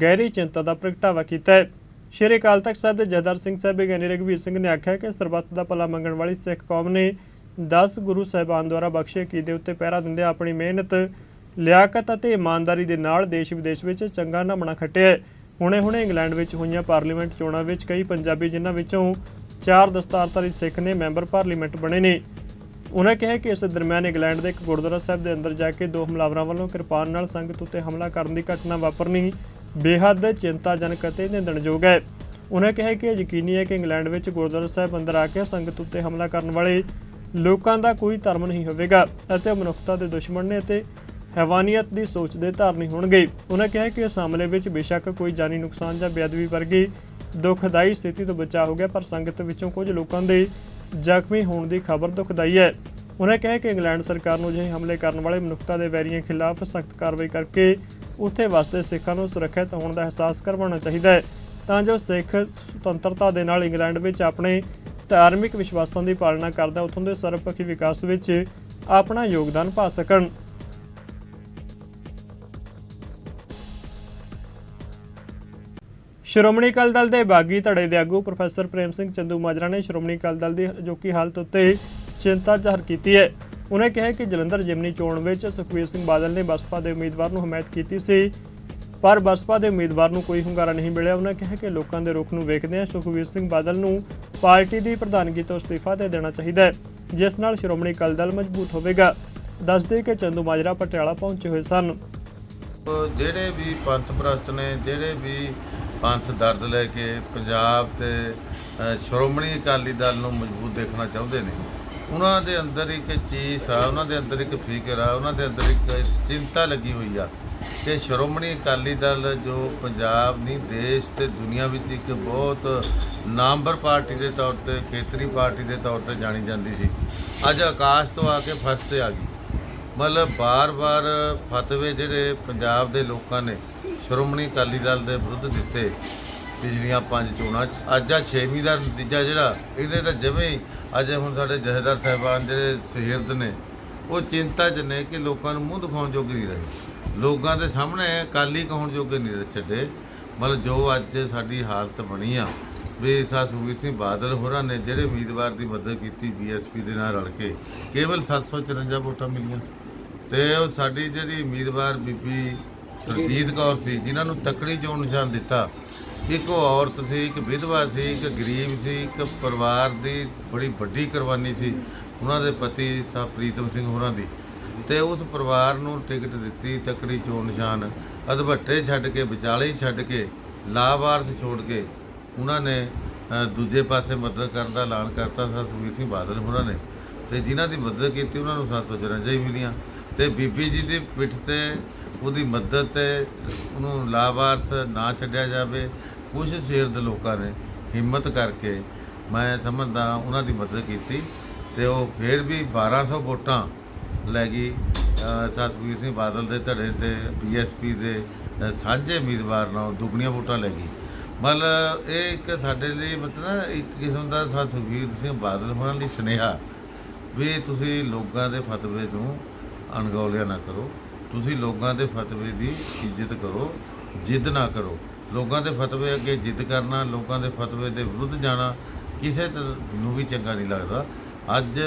ਗਹਿਰੀ ਚਿੰਤਾ ਦਾ ਪ੍ਰਗਟਾਵਾ ਕੀਤਾ ਹੈ ਸ਼੍ਰੀ ਅਕਾਲ ਤਖਤ ਸਾਹਿਬ ਦੇ ਜਥੇਦਾਰ ਸਿੰਘ ਸਾਹਿਬ, ਗਿਆਨੀ ਰਘਵੀਰ ਸਿੰਘ ਨੇ ਆਖਿਆ ਕਿ ਸਰਬੱਤ ਦਾ ਭਲਾ ਮੰਗਣ ਵਾਲੀ ਸਿੱਖ ਕੌਮ ਨੇ 10 ਗੁਰੂ ਸਾਹਿਬਾਨ ਦੁਆਰਾ ਬਖਸ਼ੇ ਕੀਤੇ ਉੱਤੇ ਪਹਿਰਾ ਦਿੰਦੇ ਆਪਣੀ ਮਿਹਨਤ, ਲਿਆਕਤ ਅਤੇ ਇਮਾਨਦਾਰੀ ਦੇ ਨਾਲ ਦੇਸ਼ ਵਿਦੇਸ਼ ਵਿੱਚ ਚੰਗਾ ਨਾਮਣਾ ਖੱਟਿਆ ਹੈ। ਹੁਣੇ-ਹੁਣੇ ਇੰਗਲੈਂਡ ਵਿੱਚ ਹੋਈਆਂ ਪਾਰਲੀਮੈਂਟ ਚੋਣਾਂ ਵਿੱਚ ਕਈ ਪੰਜਾਬੀ ਜਿਨ੍ਹਾਂ ਵਿੱਚੋਂ ਚਾਰ ਦਸਤਾਰਧਾਰੀ ਸਿੱਖ ਨੇ ਮੈਂਬਰ ਪਾਰਲੀਮੈਂਟ ਬਣੇ ਨੇ। ਉਹਨਾਂ ਕਿਹਾ ਕਿ ਇਸ ਦਰਮਿਆਨ ਇੰਗਲੈਂਡ ਦੇ ਇੱਕ ਗੁਰਦੁਆਰਾ ਸਾਹਿਬ ਦੇ ਅੰਦਰ ਜਾ ਕੇ ਦੋ ਹਮਲਾਵਰਾਂ ਵੱਲੋਂ ਕਿਰਪਾਨ ਨਾਲ ਸੰਗਤ ਉੱਤੇ ਹਮਲਾ ਕਰਨ ਦੀ ਘਟਨਾ ਵਾਪਰਨੀ ਬੇਹੱਦ ਚਿੰਤਾਜਨਕ ਅਤੇ ਨਿੰਦਣਯੋਗ ਹੈ। ਉਹਨਾਂ ਕਿਹਾ ਕਿ ਇਹ ਯਕੀਨੀ ਹੈ ਕਿ ਇੰਗਲੈਂਡ ਵਿੱਚ ਗੁਰਦੁਆਰਾ ਸਾਹਿਬ ਅੰਦਰ ਆ ਕੇ ਸੰਗਤ ਉੱਤੇ ਹਮਲਾ ਕਰਨ ਵਾਲੇ ਲੋਕਾਂ ਦਾ ਕੋਈ ਧਰਮ ਨਹੀਂ ਹੋਵੇਗਾ ਅਤੇ ਮਨੁੱਖਤਾ ਦੇ ਦੁਸ਼ਮਣ ਨੇ ਅਤੇ ਹੈਵਾਨੀਅਤ ਦੀ ਸੋਚ ਦੇ ਧਾਰਨੀ ਹੋਣਗੇ। ਉਹਨਾਂ ਕਿਹਾ ਕਿ ਇਸ ਹਮਲੇ ਵਿੱਚ ਬੇਸ਼ੱਕ ਕੋਈ ਜਾਨੀ ਨੁਕਸਾਨ ਜਾਂ ਬੇਅਦਬੀ ਵਰਗੀ ਦੁਖਦਾਈ ਸਥਿਤੀ ਤੋਂ ਬਚਾ ਹੋ ਗਿਆ, ਪਰ ਸੰਗਤ ਵਿੱਚੋਂ ਕੁਝ ਲੋਕਾਂ ਦੇ ਜ਼ਖਮੀ ਹੋਣ ਦੀ ਖਬਰ ਦੁਖਦਾਈ ਹੈ। ਉਹਨਾਂ ਕਿਹਾ ਕਿ ਇੰਗਲੈਂਡ ਸਰਕਾਰ ਨੂੰ ਅਜਿਹੇ ਹਮਲੇ ਕਰਨ ਵਾਲੇ ਮਨੁੱਖਤਾ ਦੇ ਵੈਰੀਆਂ ਖਿਲਾਫ ਸਖਤ ਕਾਰਵਾਈ ਕਰਕੇ ਉੱਥੇ ਵਸਦੇ ਸਿੱਖਾਂ ਨੂੰ ਸੁਰੱਖਿਅਤ ਹੋਣ ਦਾ ਅਹਿਸਾਸ ਕਰਵਾਉਣਾ ਚਾਹੀਦਾ ਹੈ। ਤਾਂ ਜੋ ਸਿੱਖ ਸੁਤੰਤਰਤਾ ਦੇ ਨਾਲ ਇੰਗਲੈਂਡ ਵਿੱਚ ਆਪਣੇ ਧਾਰਮਿਕ ਵਿਸ਼ਵਾਸਾਂ ਦੀ ਪਾਲਣਾ ਕਰਦਾ ਉੱਥੋਂ ਦੇ ਸਰਬਪੱਖੀ ਵਿਕਾਸ ਵਿੱਚ ਆਪਣਾ ਯੋਗਦਾਨ ਪਾ ਸਕਣ। ਸ਼੍ਰੋਮਣੀ ਅਕਾਲੀ ਦਲ ਦੇ ਬਾਗੀ ਧੜੇ ਦੇ ਆਗੂ ਪ੍ਰੋਫੈਸਰ ਪ੍ਰੇਮ ਸਿੰਘ ਚੰਦੂ ਮਾਜਰਾ ਨੇ ਸ਼੍ਰੋਮਣੀ ਅਕਾਲੀ ਦਲ ਦੀ ਅਜੋਕੀ ਹਾਲਤ ਉੱਤੇ ਚਿੰਤਾ ਜ਼ਾਹਰ ਕੀਤੀ ਹੈ। ਉਹਨੇ ਕਿਹਾ ਕਿ ਜਲੰਧਰ ਜਿਮਨੀ ਚੋਣ ਵਿੱਚ ਸੁਖਬੀਰ ਸਿੰਘ ਬਾਦਲ ਨੇ ਬਸਪਾ ਦੇ ਉਮੀਦਵਾਰ ਨੂੰ ਹਮਾਇਤ ਕੀਤੀ ਸੀ, ਪਰ ਬਸਪਾ ਦੇ ਉਮੀਦਵਾਰ ਨੂੰ ਕੋਈ ਹੁੰਗਾਰਾ ਨਹੀਂ ਮਿਲਿਆ। ਉਹਨਾਂ ਕਿਹਾ ਕਿ ਲੋਕਾਂ ਦੇ ਰੁਖ ਨੂੰ ਵੇਖਦਿਆਂ ਸੁਖਬੀਰ ਸਿੰਘ ਬਾਦਲ ਨੂੰ ਪਾਰਟੀ ਦੀ ਪ੍ਰਧਾਨਗੀ ਤੋਂ ਅਸਤੀਫਾ ਦੇ ਦੇਣਾ ਚਾਹੀਦਾ ਹੈ, ਜਿਸ ਨਾਲ ਸ਼੍ਰੋਮਣੀ ਅਕਾਲੀ ਦਲ ਮਜ਼ਬੂਤ ਹੋਵੇਗਾ। ਦੱਸਦੇ ਕਿ ਚੰਦੂ ਮਾਜਰਾ ਪਟਿਆਲਾ ਪਹੁੰਚੇ ਹੋਏ ਸਨ। ਜਿਹੜੇ ਵੀ ਪੰਥ ਪ੍ਰਸਤ ਨੇ, ਜਿਹੜੇ ਵੀ ਪੰਥ ਦਰਦ ਲੈ ਕੇ ਪੰਜਾਬ ਤੇ ਸ਼੍ਰੋਮਣੀ ਅਕਾਲੀ ਦਲ ਨੂੰ ਮਜ਼ਬੂਤ ਦੇਖਣਾ ਚਾਹੁੰਦੇ ਨੇ। ਉਹਨਾਂ ਦੇ ਅੰਦਰ ਇੱਕ ਚੀਸ ਆ, ਉਹਨਾਂ ਦੇ ਅੰਦਰ ਇੱਕ ਫਿਕਰ ਆ, ਉਹਨਾਂ ਦੇ ਅੰਦਰ ਇੱਕ ਚਿੰਤਾ ਲੱਗੀ ਹੋਈ ਆ ਕਿ ਸ਼੍ਰੋਮਣੀ ਅਕਾਲੀ ਦਲ ਜੋ ਪੰਜਾਬ ਨਹੀਂ, ਦੇਸ਼ ਤੇ ਦੁਨੀਆ ਵਿੱਚ ਇੱਕ ਬਹੁਤ ਨਾਮਵਰ ਪਾਰਟੀ ਦੇ ਤੌਰ ਤੇ ਖੇਤਰੀ ਪਾਰਟੀ ਦੇ ਤੌਰ ਤੇ ਜਾਣੀ ਜਾਂਦੀ ਸੀ। ਅੱਜ ਆਕਾਸ਼ ਤੋਂ ਆ ਕੇ ਫਸ ਤੇ ਆ ਗਈ। ਮਤਲਬ ਬਾਰ-ਬਾਰ ਫਤਵੇ ਜਿਹੜੇ ਪੰਜਾਬ ਦੇ ਲੋਕਾਂ ਨੇ ਸ਼੍ਰੋਮਣੀ ਅਕਾਲੀ ਦਲ ਦੇ ਵਿਰੁੱਧ ਦਿੱਤੇ ਪਿਛਲੀਆਂ ਪੰਜ ਚੋਣਾਂ 'ਚ। ਅੱਜ ਆ ਛੇਵੀਂ ਦਾ ਨਤੀਜਾ ਜਿਹੜਾ, ਇਹਦੇ ਤਾਂ ਜਿਵੇਂ ਹੀ ਅੱਜ ਹੁਣ ਸਾਡੇ ਜਥੇਦਾਰ ਸਾਹਿਬਾਨ ਜਿਹੜੇ ਸ਼ਹਿਰਦ ਨੇ, ਉਹ ਚਿੰਤਾ 'ਚ ਨੇ ਕਿ ਲੋਕਾਂ ਨੂੰ ਮੂੰਹ ਦਿਖਾਉਣ ਜੋਗੇ ਨਹੀਂ ਰਹੇ। ਲੋਕਾਂ ਦੇ ਸਾਹਮਣੇ ਅਕਾਲੀ ਕਹਾਉਣ ਜੋਗੇ ਨਹੀਂ ਛੱਡੇ। ਮਤਲਬ ਜੋ ਅੱਜ ਸਾਡੀ ਹਾਲਤ ਬਣੀ ਆ, ਵੀ ਸਾ ਸੁਖਬੀਰ ਸਿੰਘ ਬਾਦਲ ਹੋਰਾਂ ਨੇ ਜਿਹੜੇ ਉਮੀਦਵਾਰ ਦੀ ਮਦਦ ਕੀਤੀ ਬੀਐਸਪੀ ਦੇ ਨਾਲ ਰਲ ਕੇ, ਕੇਵਲ 754 ਵੋਟਾਂ ਮਿਲੀਆਂ। ਤੇ ਉਹ ਸਾਡੀ ਜਿਹੜੀ ਉਮੀਦਵਾਰ ਬੀਬੀ ਸਰਜੀਤ ਕੌਰ ਸੀ, ਜਿਨ੍ਹਾਂ ਨੂੰ ਤਕੜੀ ਚੋਣ ਨਿਸ਼ਾਨ ਦਿੱਤਾ। ਇੱਕ ਉਹ ਔਰਤ ਸੀ, ਇੱਕ ਵਿਧਵਾ ਸੀ, ਇੱਕ ਗਰੀਬ ਸੀ, ਇੱਕ ਪਰਿਵਾਰ ਦੀ ਬੜੀ ਵੱਡੀ ਕੁਰਬਾਨੀ ਸੀ, ਉਹਨਾਂ ਦੇ ਪਤੀ ਸਾਹਿਬ ਪ੍ਰੀਤਮ ਸਿੰਘ ਹੋਰਾਂ ਦੀ। ਤੇ ਉਸ ਪਰਿਵਾਰ ਨੂੰ ਟਿਕਟ ਦਿੱਤੀ ਤਕੜੀ ਚੋਣ ਨਿਸ਼ਾਨ। ਅਧਵੱਟੇ ਛੱਡ ਕੇ, ਵਿਚਾਲੇ ਹੀ ਛੱਡ ਕੇ, ਲਾਵਾਰਸ ਛੋੜ ਕੇ ਉਹਨਾਂ ਨੇ ਦੂਜੇ ਪਾਸੇ ਮਦਦ ਕਰਨ ਦਾ ਐਲਾਨ ਕਰਤਾ। ਸਰ ਸੁਖਬੀਰ ਸਿੰਘ ਬਾਦਲ ਹੋਰਾਂ ਨੇ। ਤੇ ਜਿਨ੍ਹਾਂ ਦੀ ਮਦਦ ਕੀਤੀ, ਉਹਨਾਂ ਨੂੰ 754 ਹੀ ਮਿਲੀਆਂ। ਤੇ ਬੀਬੀ ਜੀ ਦੀ ਪਿੱਠ ਤੇ ਉਹਦੀ ਮਦਦ ਤੇ ਉਹਨੂੰ ਲਾਵਾਰਸ ਨਾ ਛੱਡਿਆ ਜਾਵੇ ਕੁਝ ਸ਼ੇਰ ਦੇ ਲੋਕਾਂ ਨੇ ਹਿੰਮਤ ਕਰਕੇ ਮੈਂ ਸਮਝਦਾ ਉਹਨਾਂ ਦੀ ਮਦਦ ਕੀਤੀ ਤੇ ਉਹ ਫਿਰ ਵੀ 1200 ਵੋਟਾਂ ਲੈ ਗਈ। ਅ, ਸਤਿਗੁਰੂ ਸਿੰਘ ਬਾਦਲ ਦੇ ਧੜੇ ਤੇ ਬੀਐਸਪੀ ਦੇ ਸਾਂਝੇ ਉਮੀਦਵਾਰ ਨਾਲ ਦੁੱਗਣੀਆਂ ਵੋਟਾਂ ਲੈ ਗਈ। ਮਤਲਬ ਇਹ ਇੱਕ ਸਾਡੇ ਲਈ ਮਤਲਬ ਨਾ ਇੱਕ ਕਿਸਮ ਦਾ ਸਾ ਸੁਖਬੀਰ ਸਿੰਘ ਬਾਦਲ ਹੋਣਾ ਲਈ ਸੁਨੇਹਾ ਵੀ ਤੁਸੀਂ ਲੋਕਾਂ ਦੇ ਫਤਵੇ ਨੂੰ ਅਣਗੌਲਿਆ ਨਾ ਕਰੋ। ਤੁਸੀਂ ਲੋਕਾਂ ਦੇ ਫਤਵੇ ਦੀ ਇੱਜ਼ਤ ਕਰੋ, ਜਿੱਦ ਨਾ ਕਰੋ। ਲੋਕਾਂ ਦੇ ਫਤਵੇ ਅੱਗੇ ਜਿੱਦ ਕਰਨਾ, ਲੋਕਾਂ ਦੇ ਫਤਵੇ ਦੇ ਵਿਰੁੱਧ ਜਾਣਾ, ਕਿਸੇ ਤ- ਨੂੰ ਵੀ ਚੰਗਾ ਨਹੀਂ ਲੱਗਦਾ। ਅੱਜ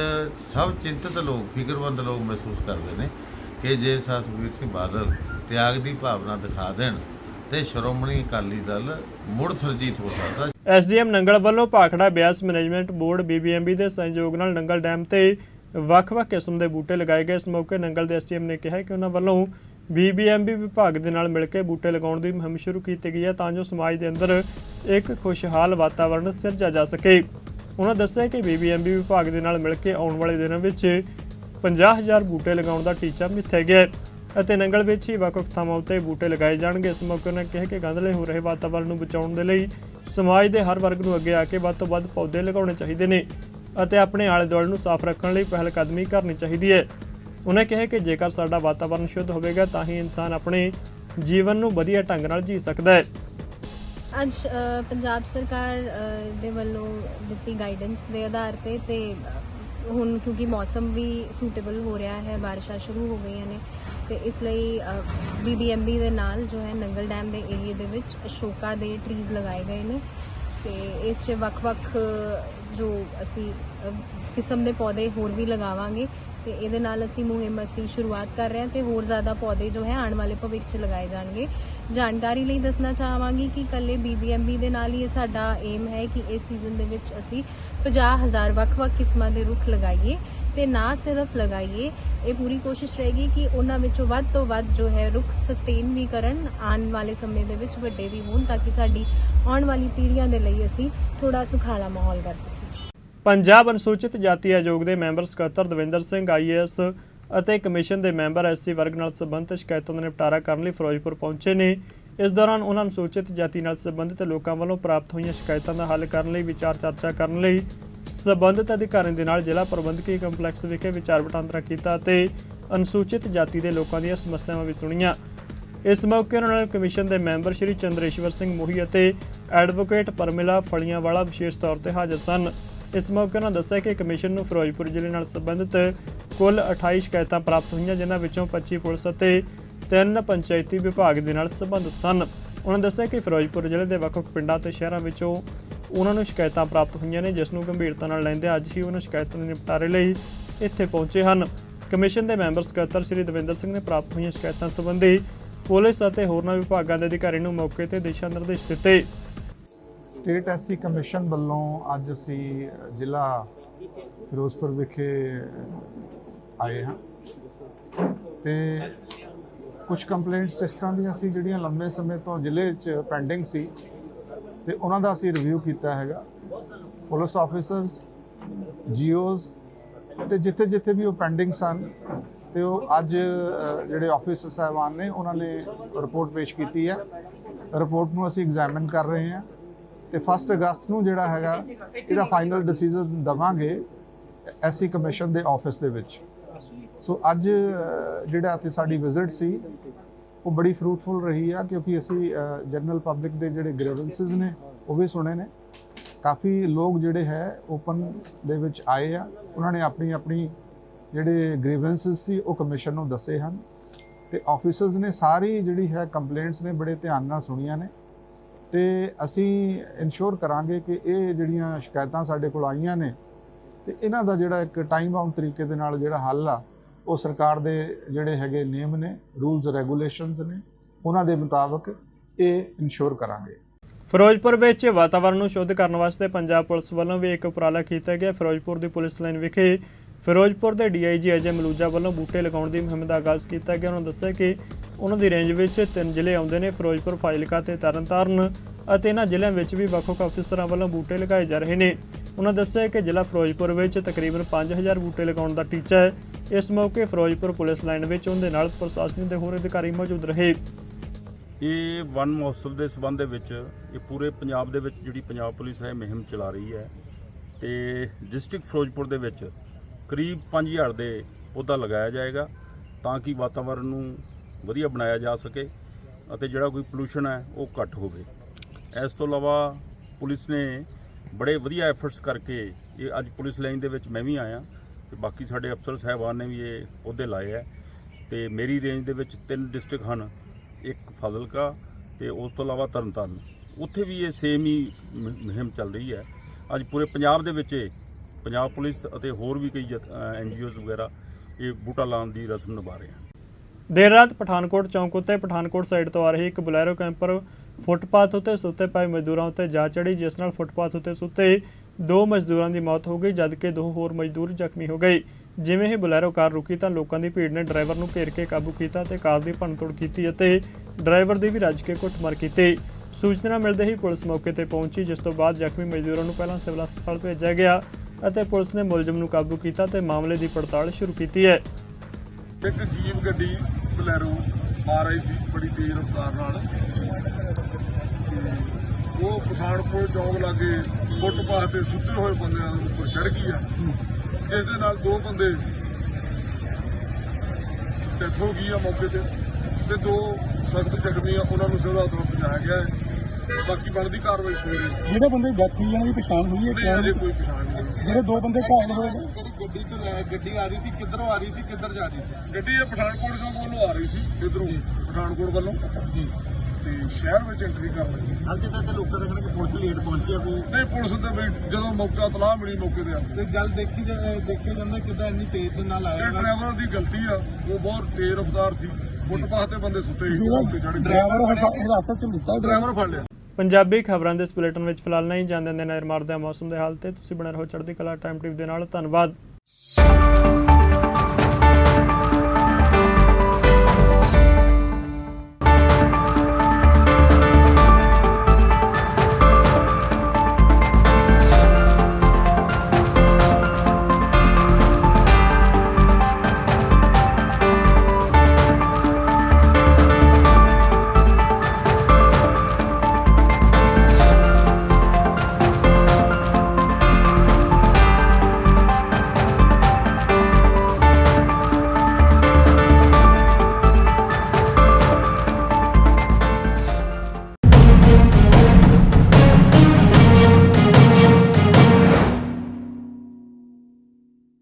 ਸਭ ਚਿੰਤਤ ਲੋਕ, ਫਿਕਰਮੰਦ ਲੋਕ ਮਹਿਸੂਸ ਕਰਦੇ ਨੇ ਕਿ ਜੇ ਸਾ ਸੁਖਬੀਰ ਸਿੰਘ ਬਾਦਲ ਤਿਆਗ ਦੀ ਭਾਵਨਾ ਦਿਖਾ ਦੇਣ ਤੇ ਸ਼੍ਰੋਮਣੀ ਅਕਾਲੀ ਦਲ ਮੁੜ ਸਰਜੀਤ ਹੋ ਸਕਦਾ। ਐਸਡੀਐਮ ਨੰਗਲ ਵੱਲੋਂ Bhakra Beas management board, BBMB ਦੇ ਸਹਿਯੋਗ ਨਾਲ ਨੰਗਲ ਡੈਮ ਤੇ ਵੱਖ-ਵੱਖ ਕਿਸਮ ਦੇ ਬੂਟੇ ਲਗਾਏ ਗਏ। ਇਸ ਮੌਕੇ ਨੰਗਲ ਦੇ ਐਸਡੀਐਮ ਨੇ ਕਿਹਾ ਕਿ ਉਹਨਾਂ ਵੱਲੋਂ ਬੀਬੀਐਮਬੀ ਵਿਭਾਗ ਦੇ ਨਾਲ ਮਿਲ ਕੇ ਬੂਟੇ ਲਗਾਉਣ ਦੀ ਮੁਹਿੰਮ ਸ਼ੁਰੂ ਕੀਤੀ ਗਈ ਹੈ ਤਾਂ ਜੋ ਸਮਾਜ ਦੇ ਅੰਦਰ ਇੱਕ ਖੁਸ਼ਹਾਲ ਵਾਤਾਵਰਣ ਸਿਰਜਿਆ ਜਾ ਸਕੇ। ਉਹਨਾਂ ਦੱਸਿਆ ਕਿ ਬੀਬੀਐਮਬੀ ਵਿਭਾਗ ਦੇ ਨਾਲ ਮਿਲ ਕੇ ਆਉਣ ਵਾਲੇ ਦਿਨਾਂ ਵਿੱਚ 50000 ਬੂਟੇ ਲਗਾਉਣ ਦਾ ਟੀਚਾ ਮਿੱਥਿਆ ਗਿਆ ਹੈ ਅਤੇ ਨੰਗਲ ਵਿੱਚ ਹੀ ਵੱਖ-ਵੱਖ ਥਾਵਾਂ ਉੱਤੇ ਬੂਟੇ ਲਗਾਏ ਜਾਣਗੇ। ਇਸ ਮੌਕੇ ਉਹਨਾਂ ਕਿਹਾ ਕਿ ਗੰਧਲੇ ਹੋ ਰਹੇ ਵਾਤਾਵਰਣ ਨੂੰ ਬਚਾਉਣ ਦੇ ਲਈ ਸਮਾਜ ਦੇ ਹਰ ਵਰਗ ਨੂੰ ਅੱਗੇ ਆ ਕੇ ਵੱਧ ਤੋਂ ਵੱਧ ਪੌਦੇ ਲਗਾਉਣੇ ਚਾਹੀਦੇ ਨੇ। ਅਤੇ ਆਪਣੇ ਆਲੇ ਦੁਆਲੇ ਨੂੰ ਸਾਫ਼ ਰੱਖਣ ਲਈ ਪਹਿਲ ਕਦਮੀ ਕਰਨੀ ਚਾਹੀਦੀ ਹੈ। ਉਹਨਾਂ ਕਿਹਾ ਕਿ ਜੇਕਰ ਸਾਡਾ ਵਾਤਾਵਰਣ ਸ਼ੁੱਧ ਹੋਵੇਗਾ, ਤਾਂ ਹੀ ਇਨਸਾਨ ਆਪਣੇ ਜੀਵਨ ਨੂੰ ਵਧੀਆ ਢੰਗ ਨਾਲ ਜੀ ਸਕਦਾ ਹੈ। ਅੱਜ ਪੰਜਾਬ ਸਰਕਾਰ ਦੇ ਵੱਲੋਂ ਦਿੱਤੀ ਗਾਈਡੈਂਸ ਦੇ ਆਧਾਰ ਤੇ ਤੇ ਹੁਣ ਕਿਉਂਕਿ ਮੌਸਮ ਵੀ ਸੂਟੇਬਲ ਹੋ ਰਿਹਾ ਹੈ, ਬਾਰਿਸ਼ਾਂ ਸ਼ੁਰੂ ਹੋ ਗਈਆਂ ਨੇ, ਤੇ ਇਸ ਲਈ ਬੀਬੀਐਮਬੀ ਦੇ ਨਾਲ ਜੋ ਹੈ ਨੰਗਲ ਡੈਮ ਦੇ ਏਰੀਆ ਦੇ ਵਿੱਚ ਅਸ਼ੋਕਾ ਦੇ ਟਰੀਜ਼ ਲਗਾਏ ਗਏ ਨੇ, ਤੇ ਇਸ 'ਚ ਵੱਖ-ਵੱਖ ਜੋ ਅਸੀਂ ਕਿਸਮ ਦੇ ਪੌਦੇ ਹੋਰ ਵੀ ਲਗਾਵਾਂਗੇ ਤੇ ਇਹਦੇ ਨਾਲ ਅਸੀਂ ਮੁਹਿੰਮ ਅਸੀਂ ਸ਼ੁਰੂਆਤ ਕਰ ਰਹੇ ਹਾਂ ਤੇ ਹੋਰ ਜ਼ਿਆਦਾ ਪੌਦੇ ਜੋ ਹੈ ਆਉਣ ਵਾਲੇ ਭਵਿੱਖ 'ਚ ਲਗਾਏ ਜਾਣਗੇ। ਜਾਣਕਾਰੀ ਲਈ ਦੱਸਣਾ ਚਾਹਾਂਗੀ ਕਿ ਕੱਲੇ ਬੀਬੀਐਮਬੀ ਦੇ ਨਾਲ ਹੀ ਇਹ ਸਾਡਾ ਏਮ ਹੈ ਕਿ ਇਸ ਸੀਜ਼ਨ ਦੇ ਵਿੱਚ ਅਸੀਂ 50000 ਵੱਖ-ਵੱਖ ਕਿਸਮਾਂ ਦੇ ਰੁੱਖ ਲਗਾਈਏ ਤੇ ਨਾ ਸਿਰਫ ਲਗਾਈਏ, ਇਹ ਪੂਰੀ ਕੋਸ਼ਿਸ਼ ਰਹੇਗੀ ਕਿ ਉਹਨਾਂ ਵਿੱਚੋਂ ਵੱਧ ਤੋਂ ਵੱਧ ਜੋ ਹੈ ਰੁੱਖ ਸਸਟੇਨ ਵੀ ਕਰਨ, ਆਉਣ ਵਾਲੇ ਸਮੇਂ ਦੇ ਵਿੱਚ ਵੱਡੇ ਵੀ ਹੋਣ ਤਾਂ ਕਿ ਸਾਡੀ ਆਉਣ ਵਾਲੀ ਪੀੜ੍ਹੀਆਂ ਦੇ ਲਈ ਅਸੀਂ ਥੋੜਾ ਸੁਖਾਲਾ ਮਾਹੌਲ ਕਰ ਸਕੀਏ। ਪੰਜਾਬ ਅਨੁਸੂਚਿਤ ਜਾਤੀ ਆਯੋਗ ਦੇ ਮੈਂਬਰ ਸਕੱਤਰ ਦਵਿੰਦਰ ਸਿੰਘ ਆਈਏਐਸ ਅਤੇ ਕਮਿਸ਼ਨ ਦੇ ਮੈਂਬਰ ਐਸਸੀ ਵਰਗ ਨਾਲ ਸੰਬੰਧਿਤ ਸ਼ਿਕਾਇਤਾਂ ਦਾ ਨਿਪਟਾਰਾ ਕਰਨ ਲਈ ਫਿਰੋਜ਼ਪੁਰ ਪਹੁੰਚੇ ਨੇ। ਇਸ ਦੌਰਾਨ ਉਹਨਾਂ ਅਨੁਸੂਚਿਤ ਜਾਤੀ ਨਾਲ ਸੰਬੰਧਿਤ ਲੋਕਾਂ ਵੱਲੋਂ ਪ੍ਰਾਪਤ ਹੋਈਆਂ ਸ਼ਿਕਾਇਤਾਂ ਦਾ ਹੱਲ ਕਰਨ ਲਈ, ਵਿਚਾਰ ਚਰਚਾ ਕਰਨ ਲਈ ਸੰਬੰਧਿਤ ਅਧਿਕਾਰੀਆਂ ਦੇ ਨਾਲ ਜ਼ਿਲ੍ਹਾ ਪ੍ਰਬੰਧਕੀ ਕੰਪਲੈਕਸ ਵਿਖੇ ਵਿਚਾਰ ਵਟਾਂਦਰਾ ਕੀਤਾ ਅਤੇ ਅਨੁਸੂਚਿਤ ਜਾਤੀ ਦੇ ਲੋਕਾਂ ਦੀਆਂ ਸਮੱਸਿਆਵਾਂ ਵੀ ਸੁਣੀਆਂ। ਇਸ ਮੌਕੇ ਉਹਨਾਂ ਨਾਲ ਕਮਿਸ਼ਨ ਦੇ ਮੈਂਬਰ ਸ਼੍ਰੀ ਚੰਦਰੇਸ਼ਵਰ ਸਿੰਘ ਮੋਹੀ ਅਤੇ ਐਡਵੋਕੇਟ ਪਰਮਿਲਾ ਫਲੀਆਂਵਾਲਾ ਵਿਸ਼ੇਸ਼ ਤੌਰ ਤੇ ਹਾਜ਼ਰ ਸਨ। ਇਸ ਮੌਕੇ ਉਹਨਾਂ ਦੱਸਿਆ ਕਿ ਕਮਿਸ਼ਨ ਨੂੰ ਫਿਰੋਜ਼ਪੁਰ ਜ਼ਿਲ੍ਹੇ ਨਾਲ ਸੰਬੰਧਿਤ ਕੁੱਲ 28 ਸ਼ਿਕਾਇਤਾਂ ਪ੍ਰਾਪਤ ਹੋਈਆਂ, ਜਿਨ੍ਹਾਂ ਵਿੱਚੋਂ 25 ਪੁਲਿਸ ਅਤੇ 3 ਪੰਚਾਇਤੀ ਵਿਭਾਗ ਦੇ ਨਾਲ ਸੰਬੰਧਿਤ ਸਨ। ਉਹਨਾਂ ਦੱਸਿਆ ਕਿ ਫਿਰੋਜ਼ਪੁਰ ਜ਼ਿਲ੍ਹੇ ਦੇ ਵੱਖ-ਵੱਖ ਪਿੰਡਾਂ ਤੇ ਸ਼ਹਿਰਾਂ ਵਿੱਚੋਂ ਉਹਨਾਂ ਨੂੰ ਸ਼ਿਕਾਇਤਾਂ ਪ੍ਰਾਪਤ ਹੋਈਆਂ ਨੇ, ਜਿਸ ਨੂੰ ਗੰਭੀਰਤਾ ਨਾਲ ਲੈਂਦੇ ਅੱਜ ਹੀ ਉਹਨਾਂ ਸ਼ਿਕਾਇਤਾਂ ਦੇ ਨਿਪਟਾਰੇ ਲਈ ਇੱਥੇ ਪਹੁੰਚੇ ਹਨ। ਕਮਿਸ਼ਨ ਦੇ ਮੈਂਬਰ ਸਕੱਤਰ ਸ੍ਰੀ ਦਵਿੰਦਰ ਸਿੰਘ ਨੇ ਪ੍ਰਾਪਤ ਹੋਈਆਂ ਸ਼ਿਕਾਇਤਾਂ ਸੰਬੰਧੀ ਪੁਲਿਸ ਅਤੇ ਹੋਰਨਾਂ ਵਿਭਾਗਾਂ ਦੇ ਅਧਿਕਾਰੀ ਨੂੰ ਮੌਕੇ ਤੇ ਦਿਸ਼ਾ ਨਿਰਦੇਸ਼ ਦਿੱਤੇ। ਸਟੇਟ ਐਸਸੀ ਕਮਿਸ਼ਨ ਵੱਲੋਂ ਅੱਜ ਅਸੀਂ ਜ਼ਿਲ੍ਹਾ ਫਿਰੋਜ਼ਪੁਰ ਵਿਖੇ ਆਏ ਹਾਂ। ਤੇ ਕੁਝ ਕੰਪਲੇਂਟਸ ਇਸ ਤਰ੍ਹਾਂ ਦੀਆਂ ਸੀ ਜਿਹੜੀਆਂ ਲੰਬੇ ਸਮੇਂ ਤੋਂ ਜ਼ਿਲ੍ਹੇ 'ਚ ਪੈਂਡਿੰਗ ਸੀ ਤੇ ਉਹਨਾਂ ਦਾ ਅਸੀਂ ਰਿਵਿਊ ਕੀਤਾ ਹੈਗਾ। ਪੁਲਿਸ ਆਫੀਸਰਸ ਜੀਓਜ਼ ਤੇ ਜਿੱਥੇ ਜਿੱਥੇ ਵੀ ਉਹ ਪੈਂਡਿੰਗ ਸਨ ਤੇ ਉਹ ਅੱਜ ਜਿਹੜੇ ਆਫੀਸਰ ਸਾਹਿਬਾਨ ਨੇ, ਉਹਨਾਂ ਨੇ ਰਿਪੋਰਟ ਪੇਸ਼ ਕੀਤੀ ਹੈ। ਰਿਪੋਰਟ ਨੂੰ ਅਸੀਂ ਐਗਜ਼ਾਮਿਨ ਕਰ ਰਹੇ ਹਾਂ। ਤੇ 1 ਅਗਸਤ ਨੂੰ ਜਿਹੜਾ ਹੈਗਾ, ਇਹਦਾ ਫਾਈਨਲ ਡਿਸੀਜਨ ਦਵਾਂਗੇ ਐਸਸੀ ਕਮਿਸ਼ਨ ਦੇ ਆਫਿਸ ਦੇ ਵਿੱਚ। ਸੋ ਅੱਜ ਜਿਹੜਾ ਇੱਥੇ ਸਾਡੀ ਵਿਜ਼ਿਟ ਸੀ, ਉਹ ਬੜੀ ਫਰੂਟਫੁਲ ਰਹੀ ਆ, ਕਿਉਂਕਿ ਅਸੀਂ ਜਨਰਲ ਪਬਲਿਕ ਦੇ ਜਿਹੜੇ ਗ੍ਰੀਵੈਂਸਸ ਨੇ, ਉਹ ਵੀ ਸੁਣੇ ਨੇ। ਕਾਫੀ ਲੋਕ ਜਿਹੜੇ ਹੈ ਓਪਨ ਦੇ ਵਿੱਚ ਆਏ ਆ। ਉਹਨਾਂ ਨੇ ਆਪਣੀ ਆਪਣੀ ਜਿਹੜੇ ਗ੍ਰੀਵੈਂਸਸ ਸੀ, ਉਹ ਕਮਿਸ਼ਨ ਨੂੰ ਦੱਸੇ ਹਨ। ਤੇ ਆਫੀਸਰਸ ਨੇ ਸਾਰੀ ਜਿਹੜੀ ਹੈ ਕੰਪਲੇਂਟਸ ਨੇ ਬੜੇ ਧਿਆਨ ਨਾਲ ਸੁਣੀਆਂ ਨੇ। ਤੇ ਅਸੀਂ ਇਨਸ਼ੋਰ ਕਰਾਂਗੇ ਕਿ ਇਹ ਜਿਹੜੀਆਂ ਸ਼ਿਕਾਇਤਾਂ ਸਾਡੇ ਕੋਲ ਆਈਆਂ ਨੇ ਤੇ ਇਹਨਾਂ ਦਾ ਜਿਹੜਾ ਇੱਕ ਟਾਈਮ ਬਾਉਂਡ ਤਰੀਕੇ ਦੇ ਨਾਲ ਜਿਹੜਾ ਹੱਲ ਆ, ਉਹ ਸਰਕਾਰ ਦੇ ਜਿਹੜੇ ਹੈਗੇ ਨਿਯਮ ਨੇ ਰੂਲਸ ਰੈਗੂਲੇਸ਼ਨਸ ਨੇ, ਉਹਨਾਂ ਦੇ ਮੁਤਾਬਕ ਇਹ ਇਨਸ਼ੋਰ ਕਰਾਂਗੇ। ਫਿਰੋਜ਼ਪੁਰ ਵਿੱਚ ਵਾਤਾਵਰਣ ਨੂੰ ਸ਼ੁੱਧ ਕਰਨ ਵਾਸਤੇ ਪੰਜਾਬ ਪੁਲਿਸ ਵੱਲੋਂ ਵੀ ਇੱਕ ਉਪਰਾਲਾ ਕੀਤਾ ਗਿਆ। ਫਿਰੋਜ਼ਪੁਰ ਦੀ ਪੁਲਿਸ ਲਾਈਨ ਵਿਖੇ ਫਿਰੋਜ਼ਪੁਰ ਦੇ ਡੀਆਈਜੀ ਅਜੇ ਮਲੂਜਾ ਵੱਲੋਂ ਬੂਟੇ ਲਗਾਉਣ ਦੀ ਮੁਹਿੰਮ ਦਾ ਆਗਾਜ਼ ਕੀਤਾ ਗਿਆ। ਉਹਨਾਂ ਦੱਸਿਆ ਕਿ ਉਹਨਾਂ ਦੀ ਰੇਂਜ ਵਿੱਚ ਤਿੰਨ ਜ਼ਿਲ੍ਹੇ ਆਉਂਦੇ ਨੇ, ਫਿਰੋਜ਼ਪੁਰ, ਫਾਜ਼ਿਲਕਾ ਤੇ ਤਰਨਤਾਰਨ ਅਤੇ ਇਹਨਾਂ ਜ਼ਿਲ੍ਹਿਆਂ ਵਿੱਚ ਵੀ ਵੱਖ-ਵੱਖ ਅਫਸਰਾਂ ਵੱਲੋਂ ਬੂਟੇ ਲਗਾਏ ਜਾ ਰਹੇ ਨੇ। ਉਹਨਾਂ ਦੱਸਿਆ ਕਿ ਜ਼ਿਲ੍ਹਾ ਫਿਰੋਜ਼ਪੁਰ ਵਿੱਚ ਤਕਰੀਬਨ 5000 ਬੂਟੇ ਲਗਾਉਣ ਦਾ ਟੀਚਾ ਹੈ। ਇਸ ਮੌਕੇ ਫਿਰੋਜ਼ਪੁਰ ਪੁਲਿਸ ਲਾਈਨ ਵਿੱਚ ਉਹਦੇ ਨਾਲ ਪ੍ਰਸ਼ਾਸਨ ਦੇ ਹੋਰ ਅਧਿਕਾਰੀ ਮੌਜੂਦ ਰਹੇ। ਇਹ ਵਨ ਮਹੋਤਸਵ ਦੇ ਸਬੰਧ ਦੇ ਵਿੱਚ, ਇਹ ਪੂਰੇ ਪੰਜਾਬ ਦੇ ਵਿੱਚ ਜਿਹੜੀ ਪੰਜਾਬ ਪੁਲਿਸ ਹੈ, ਇਹ ਮੁਹਿੰਮ ਚਲਾ ਰਹੀ ਹੈ। ਤੇ ਡਿਸਟ੍ਰਿਕਟ ਫਿਰੋਜ਼ਪੁਰ ਦੇ ਵਿੱਚ ਕਰੀਬ 5000 ਦੇ ਪੌਦਾ ਲਗਾਇਆ ਜਾਏਗਾ ਤਾਂ ਕਿ ਵਾਤਾਵਰਣ ਨੂੰ ਵਧੀਆ ਬਣਾਇਆ ਜਾ ਸਕੇ ਅਤੇ ਜਿਹੜਾ ਕੋਈ ਪੋਲੂਸ਼ਨ ਹੈ ਉਹ ਘੱਟ ਹੋਵੇ। ਇਸ ਤੋਂ ਇਲਾਵਾ ਪੁਲਿਸ ਨੇ ਬੜੇ ਵਧੀਆ ਐਫਰਟਸ ਕਰਕੇ ਇਹ ਅੱਜ ਪੁਲਿਸ ਲਾਈਨ ਦੇ ਵਿੱਚ ਮੈਂ ਵੀ ਆਇਆ ਤੇ ਬਾਕੀ ਸਾਡੇ ਅਫਸਰ ਸਾਹਿਬਾਨ ਨੇ ਵੀ ਇਹ ਪੌਦੇ ਲਾਏ ਹੈ ਤੇ ਮੇਰੀ ਰੇਂਜ ਦੇ ਵਿੱਚ ਤਿੰਨ ਡਿਸਟ੍ਰਿਕਟ ਹਨ, ਇੱਕ ਫਾਜ਼ਿਲਕਾ ਤੇ ਉਸ ਤੋਂ ਇਲਾਵਾ ਤਰਨਤਾਰਨ। ਉੱਥੇ ਵੀ ਇਹ ਸੇਮ ਹੀ ਮੁਹਿੰਮ ਚੱਲ ਰਹੀ ਹੈ। ਅੱਜ ਪੂਰੇ ਪੰਜਾਬ ਦੇ ਵਿੱਚ ਇਹ ਪੰਜਾਬ ਪੁਲਿਸ ਅਤੇ ਹੋਰ ਵੀ ਕਈ ਐਨਜੀਓਜ਼ ਵਗੈਰਾ ਇਹ ਬੂਟਾ ਲਾਉਣ ਦੀ ਰਸਮ ਨਿਭਾ ਰਹੇ ਹਨ। ਦੇਰ ਰਾਤ ਪਠਾਨਕੋਟ ਚੌਂਕ ਉੱਤੇ, ਪਠਾਨਕੋਟ ਸਾਈਡ ਤੋਂ ਆ ਰਹੀ ਇੱਕ ਬੁਲੈਰੋ ਕੈਂਪਰ ਫੁੱਟਪਾਥ ਉੱਤੇ ਸੁੱਤੇ ਪਏ ਮਜ਼ਦੂਰਾਂ ਉੱਤੇ ਜਾ ਚੜੀ ਜਿਸ ਨਾਲ ਫੁੱਟਪਾਥ ਉੱਤੇ ਸੁੱਤੇ ਦੋ ਮਜ਼ਦੂਰਾਂ ਦੀ ਮੌਤ ਹੋ ਗਈ, ਜਦਕਿ ਦੋ ਹੋਰ ਮਜ਼ਦੂਰ ਜ਼ਖਮੀ ਹੋ ਗਏ। ਜਿਵੇਂ ਹੀ ਬੁਲੈਰੋ ਕਾਰ ਰੁਕੀ ਤਾਂ ਲੋਕਾਂ ਦੀ ਭੀੜ ਨੇ ਡਰਾਈਵਰ ਨੂੰ ਘੇਰ ਕੇ ਕਾਬੂ ਕੀਤਾ ਤੇ ਕਾਰ ਦੀ ਭੰਨਤੋੜ ਕੀਤੀ ਅਤੇ ਡਰਾਈਵਰ ਦੀ ਵੀ ਰੱਜ ਕੇ ਕੁੱਟਮਾਰ ਕੀਤੀ। ਸੂਚਨਾ ਮਿਲਦੇ ਹੀ ਪੁਲਿਸ ਮੌਕੇ ਤੇ ਪਹੁੰਚੀ, ਜਿਸ ਤੋਂ ਬਾਅਦ ਜ਼ਖਮੀ ਮਜ਼ਦੂਰਾਂ ਨੂੰ ਪਹਿਲਾਂ ਸਿਵਲ ਹਸਪਤਾਲ ਭੇਜਿਆ ਗਿਆ। ਅਤੇ ਪੁਲਿਸ ਨੇ ਮੁਲਜ਼ਮ ਨੂੰ ਕਾਬੂ ਕੀਤਾ ਤੇ ਮਾਮਲੇ ਦੀ ਪੜਤਾਲ ਸ਼ੁਰੂ ਕੀਤੀ ਹੈ। ਇੱਕ ਜੀਪ ਗੱਡੀ ਬਲੈਰੋ ਆ ਰਹੀ ਸੀ ਬੜੀ ਤੇਜ਼ ਰਫ਼ਤਾਰ ਨਾਲ। ਉਹ ਪਠਾਨਕੋਟ ਚੌਕ ਲਾਗੇ ਫੁੱਟਪਾਥ ਤੇ ਸੁੱਤੇ ਹੋਏ ਬੰਦਿਆਂ ਦੇ ਉੱਪਰ ਚੜ ਗਈ ਆ। ਜਿਸ ਦੇ ਨਾਲ ਦੋ ਬੰਦੇ ਡੈਥ ਹੋ ਗਈ ਆ ਮੌਕੇ ਤੇ ਤੇ ਦੋ ਸਖਤ ਜ਼ਖਮੀ ਆ ਉਹਨਾਂ ਨੂੰ ਸਿਵਲ ਹਸਪਤਾਲ ਪਹੁੰਚਾਇਆ ਗਿਆ ਹੈ। ਬਾਕੀ ਬਣਦੀ ਕਾਰਵਾਈ ਸਵੇਰੇ ਜਿਹੜੇ ਬੰਦੇ ਡੈਥ ਹੋਈ ਉਹਨਾਂ ਦੀ ਪਛਾਣ ਹੋਈ ਹੈ ਕੋਈ ਪਛਾਣ ਨਹੀਂ ਜਿਹੜੇ ਦੋ ਬੰਦੇ ਘਾਇਲ ਹੋਏ ਨੇ। ਜਿਹੜੀ ਗੱਡੀ ਤੋਂ ਲੈ ਗੱਡੀ ਆ ਰਹੀ ਸੀ ਕਿੱਧਰੋਂ ਆ ਰਹੀ ਸੀ ਕਿੱਧਰ ਜਾ ਰਹੀ ਸੀ? ਗੱਡੀ ਇਹ ਪਠਾਨਕੋਟ ਤੋਂ ਵੱਲੋਂ ਆ ਰਹੀ ਸੀ ਇਧਰੋਂ ਪਠਾਨਕੋਟ ਵੱਲੋਂ। ਜੀ। ਤੇ ਸ਼ਹਿਰ ਵਿੱਚ ਐਂਟਰੀ ਕਰਨ ਲੱਗੀ ਸੀ। ਅੱਜ ਤੱਕ ਲੋਕਾਂ ਦਾ ਕਹਿਣਾ ਕਿ ਪੁਲਿਸ ਲੇਟ ਪਹੁੰਚੀ ਆ ਕੋਈ? ਨਹੀਂ ਪੁਲਿਸ ਵੀ ਜਦੋਂ ਮੌਕਾ ਤਲਾਹ ਮਿਲੀ ਮੌਕੇ ਤੇ ਆ ਤੇ ਗੱਲ ਦੇਖੀ ਦੇਖਿਆ ਜਾਂਦਾ ਕਿਦਾਂ ਇੰਨੀ ਤੇਜ਼ ਦੇ ਨਾਲ ਇਹ ਡਰਾਈਵਰ ਦੀ ਗਲਤੀ ਆ ਉਹ ਬਹੁਤ ਤੇਜ਼ ਰਫ਼ਤਾਰ ਸੀ। ਫੁੱਟਪਾਥ ਤੇ ਬੰਦੇ ਸੁੱਤੇ ਸੀ ਤੇ। ਡਰਾਈਵਰ ਹਿਰਾਸਤ ਚ ਲਿੱਤਾ ਡਰਾਈਵਰ ਫੜ ਲਿਆ। ਪੰਜਾਬੀ ਖਬਰਾਂ ਦੇ ਇਸ ਬੁਲੇਟਿਨ ਵਿੱਚ ਫਿਲਹਾਲ ਨਹੀਂ ਜਾਂਦੇ ਨੇ ਨਜ਼ਰ ਮਾਰਦੇ ਮੌਸਮ ਦੇ ਹਾਲ ਤੇ। ਤੁਸੀਂ ਬਣੇ ਰਹੋ ਚੜ੍ਹਦੀ ਕਲਾ ਟਾਈਮ ਟਿਪ ਦੇ ਨਾਲ। ਧੰਨਵਾਦ।